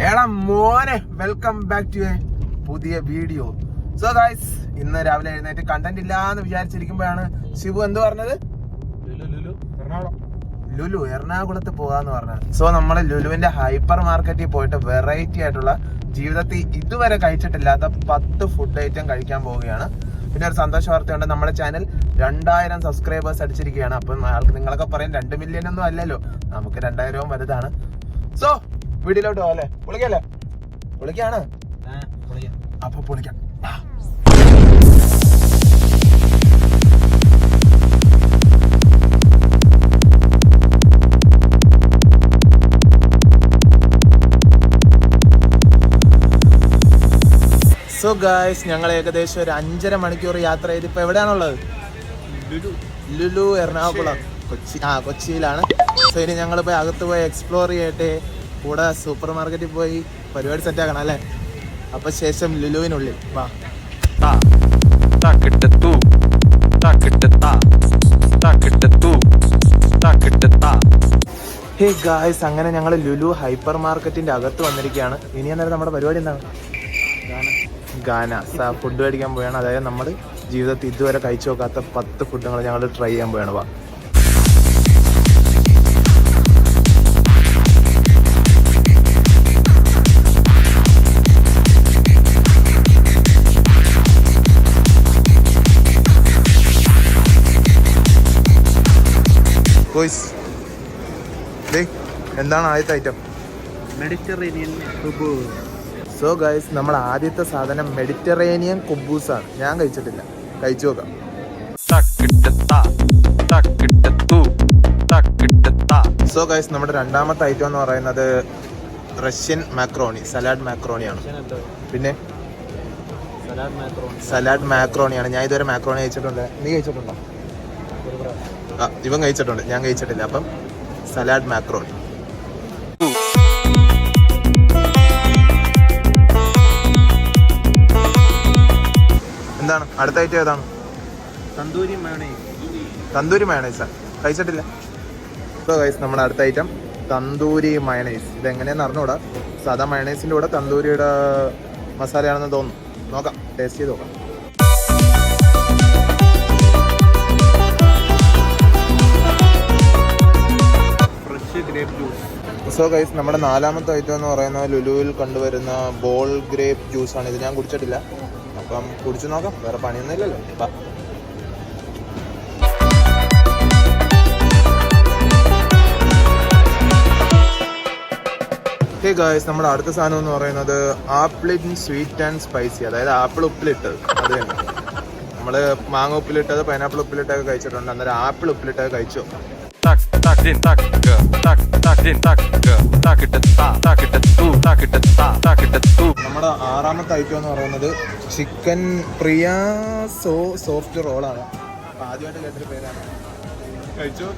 എടാ മോനെ welcome back to a പുതിയ വീഡിയോ സോ ഗായ്സ് ഇന്ന് രാവിലെ എഴുന്നേറ്റ് കണ്ടന്റ് ഇല്ല എന്ന് വിചാരിച്ചിരിക്കുമ്പോഴാണ് ശിവു എന്ത് പറഞ്ഞത്? ലുലു എറണാകുളത്ത് പോകാന്ന് പറഞ്ഞത്. സോ നമ്മൾ ലുലുവിന്റെ ഹൈപ്പർ മാർക്കറ്റിൽ പോയിട്ട് വെറൈറ്റി ആയിട്ടുള്ള ജീവിതത്തിൽ ഇതുവരെ കഴിച്ചിട്ടില്ലാത്ത പത്ത് ഫുഡ് ഐറ്റം കഴിക്കാൻ പോവുകയാണ്. പിന്നെ ഒരു സന്തോഷ വാർത്തയുണ്ട്. നമ്മുടെ ചാനൽ രണ്ടായിരം സബ്സ്ക്രൈബേഴ്സ് അടിച്ചിരിക്കുകയാണ്. അപ്പം ആൾക്ക് നിങ്ങളൊക്കെ പറയും രണ്ട് മില്യൺ ഒന്നും അല്ലല്ലോ. നമുക്ക് രണ്ടായിരവും വലുതാണ്. സോ വീട്ടിലോട്ട് പോവാല്ലേ പൊളിക്കല്ലേ? പൊളിക്കാണ്? അപ്പൊ പൊളിക്കാം. സോ ഗായ്സ് ഞങ്ങൾ ഏകദേശം ഒരു അഞ്ചര മണിക്കൂർ യാത്ര ചെയ്ത് ഇപ്പൊ എവിടെയാണുള്ളത്? ലുലു. എറണാകുളം. കൊച്ചി. ആ കൊച്ചിയിലാണ്. സോ ഇനി ഞങ്ങൾ പോയി അകത്ത് പോയി എക്സ്പ്ലോർ ചെയ്യട്ടെ. കൂടെ സൂപ്പർ മാർക്കറ്റിൽ പോയി പരിപാടി സെറ്റ് ആക്കണം അല്ലേ? അപ്പൊ ശേഷം ലുലുവിനുള്ളിൽ. വാ. ഹേ ഗായ്സ് അങ്ങനെ ഞങ്ങൾ ലുലു ഹൈപ്പർ മാർക്കറ്റിന്റെ അകത്ത് വന്നിരിക്കുകയാണ്. ഇനി അന്നേരം നമ്മുടെ പരിപാടി എന്താണ്? ഗാന. ഫുഡ് മേടിക്കാൻ പോയാണ്. അതായത് നമ്മൾ ജീവിതത്തിൽ ഇതുവരെ കഴിച്ചു നോക്കാത്ത പത്ത് ഫുഡുകൾ ഞങ്ങൾ ട്രൈ ചെയ്യാൻ പോയാണ്. വാ. ബോയ്സ് എന്താണ് ആദ്യത്തെ ഐറ്റം മെഡിറ്ററേനിയൻ സോ ഗൈസ് നമ്മൾ ആദ്യത്തെ സാധനം മെഡിറ്ററേനിയൻ കുബൂസ് ആണ്. ഞാൻ കഴിച്ചിട്ടില്ല. കഴിച്ചു നോക്കാം. സോ ഗൈസ് നമ്മുടെ രണ്ടാമത്തെ ഐറ്റം എന്ന് പറയുന്നത് റഷ്യൻ മാക്രോണി സലാഡ് മാക്രോണിയാണ് പിന്നെ? സലാഡ് മാക്രോണിയാണ് ഞാൻ ഇതുവരെ മാക്രോണി കഴിച്ചിട്ടുണ്ട്. നീ കഴിച്ചിട്ടുണ്ടോ? ആ ഇവൻ കഴിച്ചിട്ടുണ്ട്. ഞാൻ കഴിച്ചിട്ടില്ല. അപ്പം സലാഡ് മാക്രോണി. എന്താണ്? അടുത്ത ഐറ്റം ഏതാണ്? തന്തൂരി മയോണൈസ് തന്തൂരി മയണൈസാ കഴിച്ചിട്ടില്ല. ഇപ്പോൾ കഴിച്ച് നമ്മുടെ അടുത്ത ഐറ്റം തന്തൂരി മയണൈസ് ഇത് എങ്ങനെയാണെന്ന് അറിഞ്ഞൂടാ സാധാ മയണൈസിന്റെ കൂടെ തന്തൂരിയുടെ മസാലയാണെന്ന് തോന്നുന്നു. നോക്കാം. ടേസ്റ്റ് ചെയ്ത് നോക്കാം. Grape juice. സോ ഗൈസ് നമ്മുടെ നാലാമത്തെ ഐറ്റം എന്ന് പറയുന്ന ലുലുവിൽ കണ്ടുവരുന്ന ബോൾ ഗ്രേപ്പ് ജ്യൂസാണ് ഇത് ഞാൻ കുടിച്ചിട്ടില്ല. അപ്പം കുടിച്ചു നോക്കാം. വേറെ പണിയൊന്നും ഇല്ലല്ലോ. ഹേ ഗായ്സ് നമ്മുടെ അടുത്ത സാധനം എന്ന് പറയുന്നത് ആപ്പിളിൻ സ്വീറ്റ് ആൻഡ് സ്പൈസി. അതായത് ആപ്പിൾ ഉപ്പിലിട്ടത് അത് തന്നെ. നമ്മൾ മാങ്ങ ഉപ്പിലിട്ടത് പൈനാപ്പിൾ ഉപ്പിലിട്ടൊക്കെ കഴിച്ചിട്ടുണ്ട്. അന്നേരം ആപ്പിൾ ഉപ്പിലിട്ടൊക്കെ കഴിച്ചു? നമ്മുടെ ആറാമത്തെ ഐറ്റം എന്ന് പറയുന്നത് ചിക്കൻ പ്രിയ സോ സോഫ്റ്റ് റോളാണ് ആദ്യമായിട്ട് കേട്ടൊരു പേരാണ് കഴിച്ചു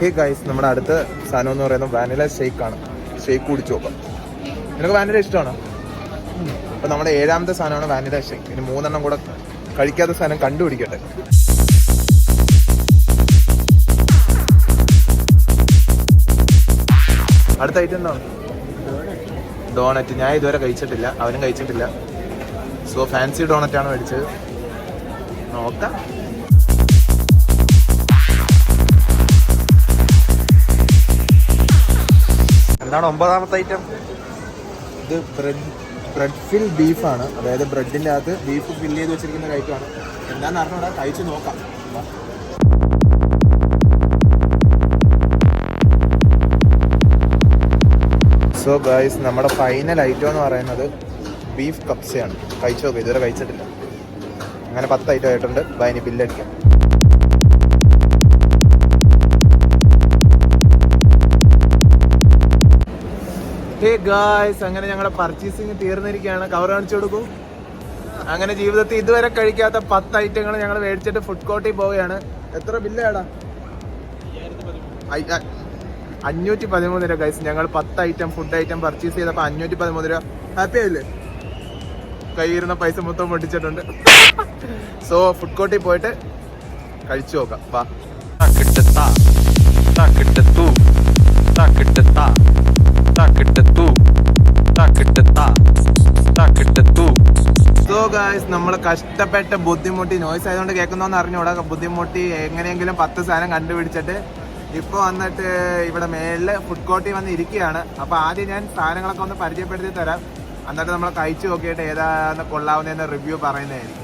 ഹേ ഗൈസ് നമ്മുടെ അടുത്ത സാധനം എന്ന് പറയുന്നത് വാനില ഷേക്ക് ആണ് ഷേക്ക് കുടിച്ചു നോക്കാം നിനക്ക് വാനില ഇഷ്ടമാണോ അപ്പൊ നമ്മുടെ ഏഴാമത്തെ സാധനമാണ് വാനില ഷേക്ക് ഇനി മൂന്നെണ്ണം കൂടെ കഴിക്കാത്ത സാധനം കണ്ടുപിടിക്കട്ടെ. അടുത്ത ഐറ്റം എന്താണ്? ഡോണറ്റ് ഞാൻ ഇതുവരെ കഴിച്ചിട്ടില്ല. അവനും കഴിച്ചിട്ടില്ല. സോ ഫാൻസി ഡോണറ്റ് ആണ് മേടിച്ചത്. നോക്കാം. എന്താണ് ഒമ്പതാമത്തെ ഐറ്റം ഇത് ബ്രെഡ് ബ്രെഡ് ഫിൽ ബീഫാണ്. അതായത് ബ്രെഡിന്റെ അകത്ത് ബീഫ് ഫിൽ ചെയ്ത് വെച്ചിരിക്കുന്ന കഴിക്കുവാണ് എന്താണെന്ന് അറിഞ്ഞൂടാ? കഴിച്ച് നോക്കാം. സോ ഗായ്സ് നമ്മുടെ ഫൈനൽ ഐറ്റം എന്ന് പറയുന്നത് ബീഫ് കപ്സയാണ് കഴിച്ചു നോക്കാം ഇതുവരെ കഴിച്ചിട്ടില്ല. അങ്ങനെ പത്ത് ഐറ്റം ആയിട്ടുണ്ട്. ബൈനി ബില്ലടിക്കാം ഹേ ഗായ്സ് അങ്ങനെ ഞങ്ങളുടെ പർച്ചേസിങ് തീർന്നിരിക്കുകയാണ്. കവർ കാണിച്ചു കൊടുക്കൂ. അങ്ങനെ ജീവിതത്തിൽ ഇതുവരെ കഴിക്കാത്ത പത്ത് ഐറ്റങ്ങൾ ഞങ്ങൾ മേടിച്ചിട്ട് ഫുഡ് കോർട്ടിൽ പോവുകയാണ്. എത്ര ബില്ലേടാ അഞ്ഞൂറ്റി പതിമൂന്ന് രൂപ ഗൈസ് ഞങ്ങൾ പത്ത് ഐറ്റം ഫുഡ് ഐറ്റം പർച്ചേസ് ചെയ്തപ്പോൾ അഞ്ഞൂറ്റി പതിമൂന്ന് രൂപ. ഹാപ്പി ആയില്ലേ? കയ്യിരുന്ന പൈസ മൊത്തം പൊട്ടിച്ചിട്ടുണ്ട്. സോ ഫുഡ് കോർട്ടിൽ പോയിട്ട് കഴിച്ചു നോക്കാം. വാ. കിട്ടത്താ കിട്ടത്തു ta. സോ നമ്മൾ കഷ്ടപ്പെട്ട ബുദ്ധിമുട്ടി നോയ്സ് ആയതുകൊണ്ട് കേൾക്കുന്നോന്ന് അറിഞ്ഞൂടാ ബുദ്ധിമുട്ടി എങ്ങനെയെങ്കിലും പത്ത് സാധനം കണ്ടുപിടിച്ചിട്ട് ഇപ്പോൾ വന്നിട്ട് ഇവിടെ മേളിൽ ഫുഡ് കോർട്ടിൽ വന്ന് ഇരിക്കുകയാണ്. അപ്പോൾ ആദ്യം ഞാൻ സാധനങ്ങളൊക്കെ ഒന്ന് പരിചയപ്പെടുത്തി തരാം. എന്നിട്ട് നമ്മൾ കഴിച്ചു നോക്കിയിട്ട് ഏതാണ് കൊള്ളാവുന്നതെന്ന് റിവ്യൂ പറയുന്നതായിരിക്കും.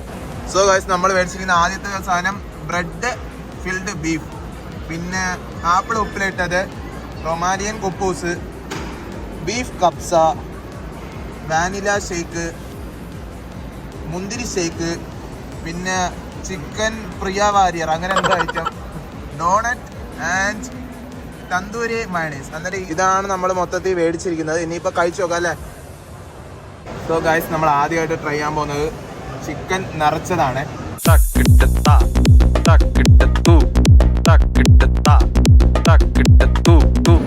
സോ ഗൈസ് നമ്മൾ മേടിച്ചിരിക്കുന്ന ആദ്യത്തെ സാധനം ബ്രെഡ് ഫിൽഡ് ബീഫ് പിന്നെ ആപ്പിൾ ഉപ്പിലിട്ടത് റൊമാലിയൻ കുപ്പൂസ്. ബീഫ് കപ്സ വാനില ഷേക്ക് മുന്തിരി ഷേക്ക് പിന്നെ ചിക്കൻ പ്രിയ വാരിയർ. അങ്ങനെ എന്തോ item donut and tandoori mayonnaise എന്നിട്ട് ഇതാണ് നമ്മൾ മൊത്തത്തിൽ മേടിച്ചിരിക്കുന്നത്. ഇനിയിപ്പോൾ കഴിച്ചു നോക്കാം അല്ലേ? സോ ഗൈസ് നമ്മൾ ആദ്യമായിട്ട് ട്രൈ ചെയ്യാൻ പോകുന്നത് ചിക്കൻ നിറച്ചതാണ്. എന്റെ.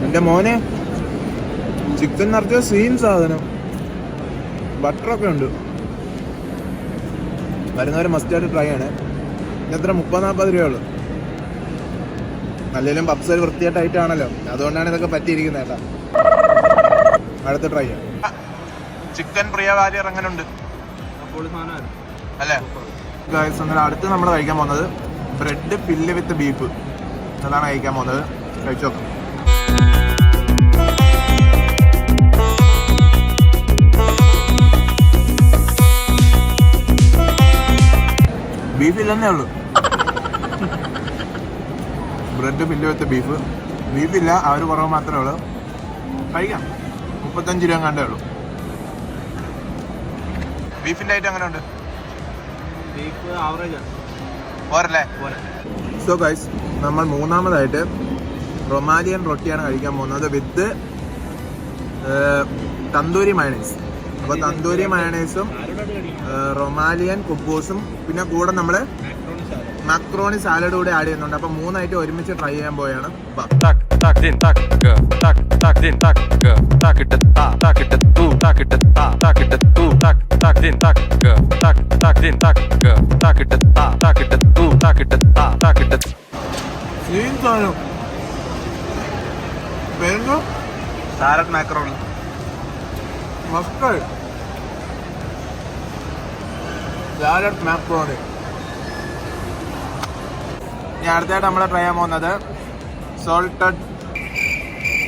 എന്റെ മോനെ ചിക്കൻ നിറച്ച സീൻ സാധനം. ബട്ടറൊക്കെ ഉണ്ട്. വരുന്നവർ മസ്റ്റായിട്ട് ട്രൈ ആണ് എത്ര? മുപ്പത് നാൽപ്പത് രൂപയുള്ളൂ. നല്ലതിലും പപ്സ് ഒരു ആണല്ലോ അതുകൊണ്ടാണ് ഇതൊക്കെ പറ്റിയിരിക്കുന്നത് കേട്ടാ. അടുത്ത ട്രൈ ചെയ്യാം. ചിക്കൻ പ്രിയ വാരിയർ അങ്ങനെ ഉണ്ട് അല്ലേ? ഗായസ് അങ്ങനെ അടുത്ത് നമ്മൾ കഴിക്കാൻ പോകുന്നത് ബ്രെഡ് പില്ല് വിത്ത് ബീഫ്. അതാണ് കഴിക്കാൻ പോകുന്നത്. കഴിച്ചു നോക്കാം. ബീഫ് ഇല്ലെന്നേ ഉള്ളൂ. ബ്രെഡ് ബില്ല് വെച്ച ബീഫ്. ബീഫില്ല ആ ഒരു കുറവ് മാത്രമേ ഉള്ളൂ. കഴിക്കാം. മുപ്പത്തഞ്ച് രൂപ കണ്ടേ ഉള്ളൂ. ബീഫിന്റെ ഐറ്റം അങ്ങനെ ഉണ്ട് ബീഫ് ആവറേജ് ആണ്. പോരല്ലേ? സോ ഗൈസ് നമ്മൾ മൂന്നാമതായിട്ട് റൊമാലിയൻ റൊട്ടിയാണ് കഴിക്കാൻ പോകുന്നത് വിത്ത് തന്തൂരി മയണൈസ് അപ്പോൾ തന്തൂരി മയണൈസും റൊമാലിയൻ കുബ്ബൂസും പിന്നെ കൂടെ നമ്മൾ മക്രോണി സാലഡ് കൂടെ ആഡ് ചെയ്യുന്നുണ്ട്. അപ്പൊ മൂന്നായിട്ട് ഒരുമിച്ച് ട്രൈ ചെയ്യാൻ പോയാണ് salad macaroni must salad macaroni ഇനി അടുത്തായിട്ട് നമ്മൾ ട്രൈ ചെയ്യാൻ പോകുന്നത് സോൾട്ടഡ്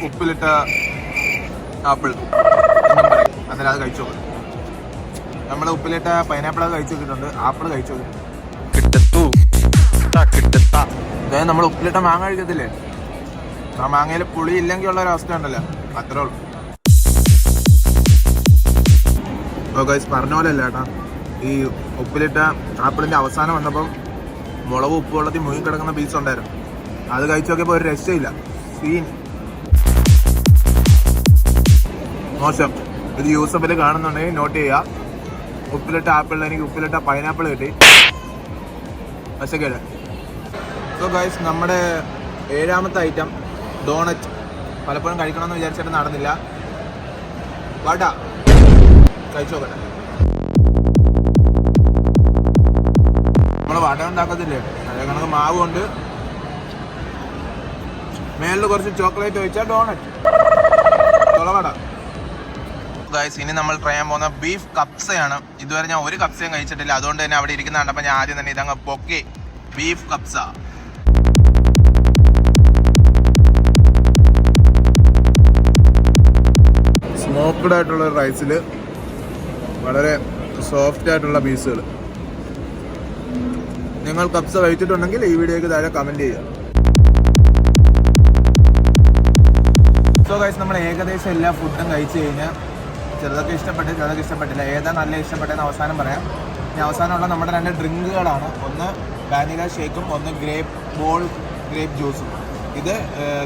ഉപ്പിലിട്ട ആപ്പിൾ അന്നേരം അത് കഴിച്ചു നമ്മൾ ഉപ്പിലിട്ട പൈനാപ്പിൾ അത് കഴിച്ചു നോക്കിയിട്ടുണ്ട്. ആപ്പിൾ കഴിച്ചു. അതായത് നമ്മൾ ഉപ്പിലിട്ട മാങ്ങ കഴിക്കത്തില്ലേ? ആ മാങ്ങയിൽ പുളി ഇല്ലെങ്കിൽ ഉള്ള ഒരു അവസ്ഥ ഉണ്ടല്ലോ. അത്രേ ഉള്ളൂ. ഓ ഗൈസ് പറഞ്ഞ പോലെ അല്ല ചേട്ടാ ഈ ഉപ്പിലിട്ട ആപ്പിളിന്റെ അവസാനം വന്നപ്പം മുളക് ഉപ്പ് വെള്ളത്തിൽ മുങ്ങി കിടക്കുന്ന പീസ് ഉണ്ടായിരുന്നു. അത് കഴിച്ചു നോക്കിയപ്പോൾ ഒരു രക്ഷയില്ല. സീൻ മോശം. ഇത് യൂസഫിൽ കാണുന്നുണ്ടെങ്കിൽ നോട്ട് ചെയ്യുക ഉപ്പിലിട്ട ആപ്പിളിൽ എനിക്ക് ഉപ്പിലിട്ട പൈനാപ്പിൾ കിട്ടി. പക്ഷേ കേട് സോ ഗൈസ് നമ്മുടെ ഏഴാമത്തെ ഐറ്റം ഡോണറ്റ് പലപ്പോഴും കഴിക്കണമെന്ന് വിചാരിച്ചിട്ട് നടന്നില്ല. വട. കഴിച്ചു നമ്മൾ വട ഉണ്ടാക്കത്തില്ലേ? അതേ കണക്ക് മാവ് കൊണ്ട്. മേളിൽ കുറച്ച് ചോക്ലേറ്റ് ഒഴിച്ചാൽ ഡോണറ്റ് തുളവട ഗൈസ് ഇനി നമ്മൾ ട്രൈ ചെയ്യാൻ പോകുന്ന ബീഫ് കപ്സയാണ്. ഇതുവരെ ഞാൻ ഒരു കപ്സയും കഴിച്ചിട്ടില്ല. അതുകൊണ്ട് തന്നെ അവിടെ ഇരിക്കുന്ന കണ്ടപ്പോൾ ഞാൻ ആദ്യം തന്നെ ഇതങ്ങ് പൊക്കി. ബീഫ് കപ്സ. സ്മോക്ക്ഡ് ആയിട്ടുള്ള റൈസിൽ വളരെ സോഫ്റ്റ് ആയിട്ടുള്ള പീസുകൾ നിങ്ങൾ കപ്സ കഴിച്ചിട്ടുണ്ടെങ്കിൽ ഈ വീഡിയോക്ക് താഴെ കമന്റ് ചെയ്യുക. സോ ഗൈസ് നമ്മൾ ഏകദേശം എല്ലാ ഫുഡും കഴിച്ചു കഴിഞ്ഞാൽ ചിലതൊക്കെ ഇഷ്ടപ്പെട്ട് ചിലതൊക്കെ ഇഷ്ടപ്പെട്ടില്ല. ഏതാ നല്ല ഇഷ്ടപ്പെട്ടതെന്ന് അവസാനം പറയാം. ഇനി അവസാനമുള്ള നമ്മുടെ രണ്ട് ഡ്രിങ്കുകളാണ്. ഒന്ന് വാനില ഷേക്കും ഒന്ന് ഗ്രേപ്പ് ബോൾ ഗ്രേപ്പ് ജ്യൂസും ഇത്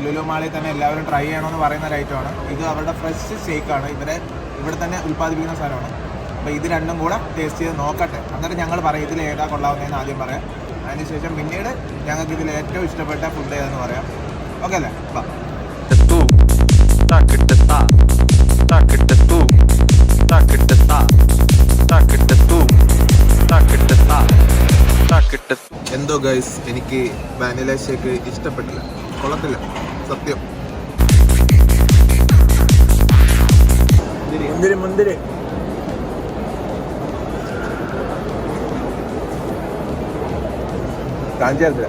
ലുലു മാളിൽ തന്നെ എല്ലാവരും ട്രൈ ചെയ്യണമെന്ന് പറയുന്ന ഒരു ഐറ്റമാണ് ഇത് അവരുടെ ഫ്രഷ് ഷേക്കാണ് ഇവരെ ഇവിടെ തന്നെ ഉൽപ്പാദിപ്പിക്കുന്ന സാധനമാണ്. അപ്പോൾ ഇത് രണ്ടും കൂടെ ടേസ്റ്റ് ചെയ്ത് നോക്കട്ടെ. എന്നിട്ട് ഞങ്ങൾ പറയും ഇതിൽ ഏതാ കൊള്ളാവുന്നതെന്ന് ആദ്യം പറയാം. അതിനുശേഷം പിന്നീട് ഞങ്ങൾക്ക് ഇതിൽ ഏറ്റവും ഇഷ്ടപ്പെട്ട ഫുഡ് ഏതെന്ന് പറയാം. ഓക്കെ അല്ലേ? ബാ. എന്തോ ഗൈസ് എനിക്ക് വാനില ഷേക്ക് ഇഷ്ടപ്പെട്ടില്ല. കൊള്ളത്തില്ല. സത്യം. മുന്തിരി മുന്തിരി. കാഞ്ചാരത്തില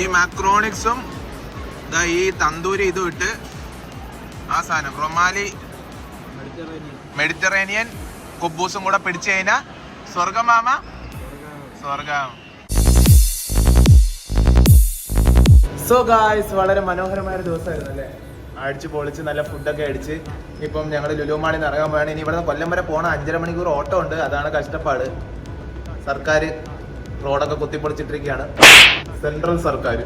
ഈ മാക്രോണിക്സും ദാ ഈ തന്തൂരി ഇതും ഇട്ട് ആ സാധനം റൊമാലി മെഡിറ്ററേനിയൻ കൊബൂസും കൂടെ പിടിച്ചു കഴിഞ്ഞാ സ്വർഗമാമ സ്വർഗം. സോ ഗായ്സ് വളരെ മനോഹരമായ ഒരു ദിവസമായിരുന്നു അല്ലേ? അടിച്ച് പൊളിച്ച് നല്ല ഫുഡൊക്കെ അടിച്ച്. ഇപ്പം ഞങ്ങൾ ലുലുമാളിൽ നിന്ന് ഇറങ്ങാൻ പോയാണ്. ഇനി ഇവിടെ കൊല്ലം വരെ പോകണം അഞ്ചര മണിക്കൂർ ഓട്ടോ ഉണ്ട്. അതാണ് കഷ്ടപ്പാട്. സർക്കാർ റോഡൊക്കെ കുത്തിപ്പൊളിച്ചിട്ടിരിക്കുകയാണ്. സെൻട്രൽ സർക്കാർ.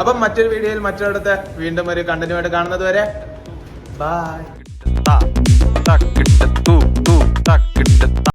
അപ്പം മറ്റൊരു വീഡിയോയിൽ മറ്റൊരിടത്ത് വീണ്ടും ഒരു കണ്ടന്റുമായിട്ട് കാണുന്നത് വരെ ബൈ